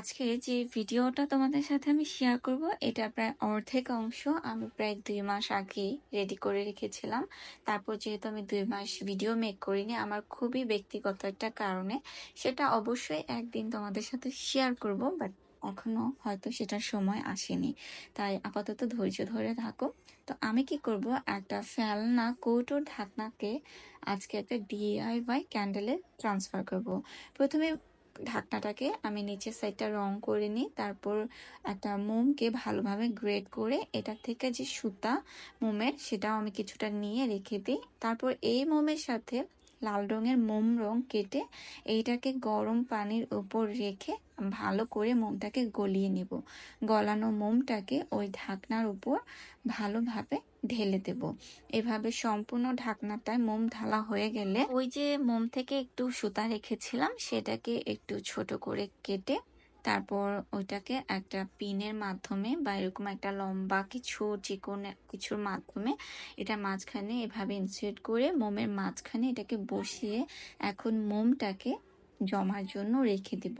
আজকে যে ভিডিওটা তোমাদের সাথে আমি শেয়ার করব, এটা প্রায় অর্ধেক অংশ আমি প্রায় দুই মাস আগে রেডি করে রেখেছিলাম। তারপর যেহেতু আমি দুই মাস ভিডিও মেক করিনি, আমার খুবই ব্যক্তিগত একটা কারণে সেটা অবশ্যই একদিন তোমাদের সাথে শেয়ার করব বাট এখনও হয়তো সেটার সময় আসেনি। তাই আপাতত ধৈর্য ধরে থাকো। তো আমি কি করব, একটা ফেলনা, কৌটোর ঢাকনাকে আজকে একটা ডিআইওয়াই ক্যান্ডেলে ট্রান্সফার করব। প্রথমে ঢাকনাটাকে আমি নিচের সাইডটা রং করে নিই, তারপর একটা মোমকে ভালোভাবে গ্রেড করে এটা থেকে যে সুতা মোমের সেটাও আমি কিছুটা নিয়ে রেখে দিই। তারপর এই মোমের সাথে লাল রঙের মোম রং কেটে এইটাকে গরম পানির উপর রেখে ভালো করে মোমটাকে গলিয়ে নেব। গলানো মোমটাকে ওই ঢাকনার উপর ভালোভাবে ঢেলে দেব। এভাবে সম্পূর্ণ ঢাকনাটায় মোম ঢালা হয়ে গেলে ওই যে মোম থেকে একটু সুতা রেখেছিলাম, সেটাকে একটু ছোট করে কেটে তারপর ওইটাকে একটা পিনের মাধ্যমে বা এরকম একটা লম্বা কিছু চিকন, কিছুর মাধ্যমে এটা মাঝখানে এভাবে ইনসার্ট করে মোমের মাঝখানে এটাকে বসিয়ে এখন মোমটাকে জমার জন্য রেখে দেব।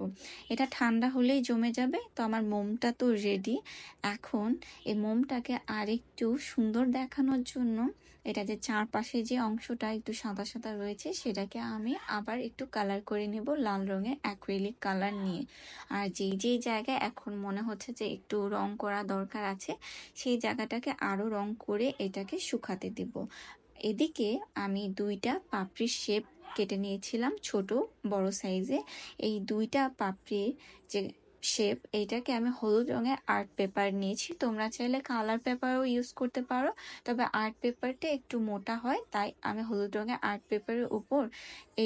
এটা ঠান্ডা হলেই জমে যাবে। তো আমার মোমটা তো রেডি এখন এই মোমটাকে আরেকটু সুন্দর দেখানোর জন্য এটা যে চারপাশে যে অংশটা একটু সাদা সাদা রয়েছে, সেটাকে আমি আবার একটু কালার করে নেব লাল রঙের অ্যাক্রিলিক কালার নিয়ে। আর যেই যেই জায়গায় এখন মনে হচ্ছে যে একটু রং করা দরকার আছে, সেই জায়গাটাকে আরও রং করে এটাকে শুকাতে দেব। এদিকে আমি দুইটা পাপড়ির শেপ কেটে নিয়েছিলাম ছোট, বড় সাইজে। এই দুইটা পাপড়ির যে শেপ এইটাকে আমি হলুদ রঙের আর্ট পেপার নিয়েছি। তোমরা চাইলে কালার পেপারও ইউজ করতে পারো, তবে আর্ট পেপারটা একটু মোটা হয়, তাই আমি হলুদ রঙের আর্ট পেপারের উপর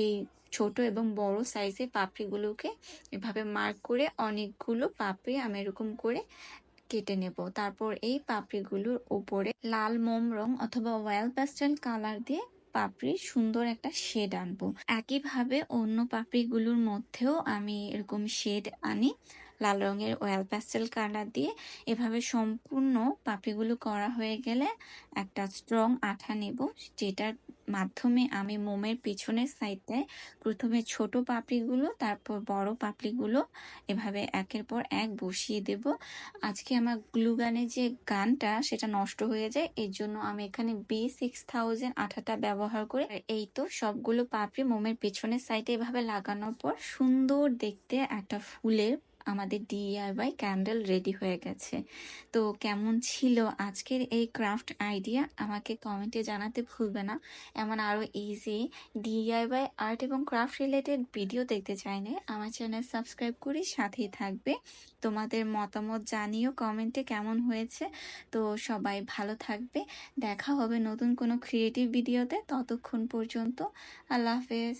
এই ছোট এবং বড় সাইজের পাপড়িগুলোকে এভাবে মার্ক করে অনেকগুলো পাপড়ি আমি এরকম করে কেটে নেব। তারপর এই পাপড়িগুলোর উপরে লাল মোম রং অথবা ওয়েল প্যাস্টেল কালার দিয়ে পাপড়ির সুন্দর একটা শেড আনব। একইভাবে অন্য পাপড়িগুলোর মধ্যেও আমি এরকম শেড আনি। লাল রঙের ওয়াল প্যাস্টেল কালার দিয়ে। এভাবে সম্পূর্ণ পাপড়িগুলো করা হয়ে গেলে একটা স্ট্রং আঠা নেব, যেটার মাধ্যমে আমি মোমের পিছনের সাইডটায় প্রথমে ছোট পাপড়িগুলো, তারপর বড় পাপড়িগুলো এভাবে একের পর এক বসিয়ে দেব। আজকে আমার গ্লুগানের যে গানটা, সেটা নষ্ট হয়ে যায়, এর জন্য আমি এখানে বি সিক্স থাউজেন্ড আঠাটা ব্যবহার করে এই তো সবগুলো পাপড়ি মোমের পিছনের সাইডে এভাবে লাগানোর পর সুন্দর দেখতে একটা ফুলের আমাদের ডিআইওয়াই ক্যান্ডেল রেডি হয়ে গেছে। তো কেমন ছিল আজকের এই ক্রাফট আইডিয়া আমাকে কমেন্টে জানাতে ভুলবে না। এমন আরও ইজি ডিআইওয়াই আর্ট এবং ক্রাফট রিলেটেড ভিডিও দেখতে চাইলে আমার চ্যানেল সাবস্ক্রাইব করি সাথেই থাকবে। তোমাদের মতামত জানিও কমেন্টে কেমন হয়েছে। তো সবাই ভালো থাকবে। দেখা হবে নতুন কোনো ক্রিয়েটিভ ভিডিওতে ততক্ষণ পর্যন্ত আল্লাহ হাফেজ।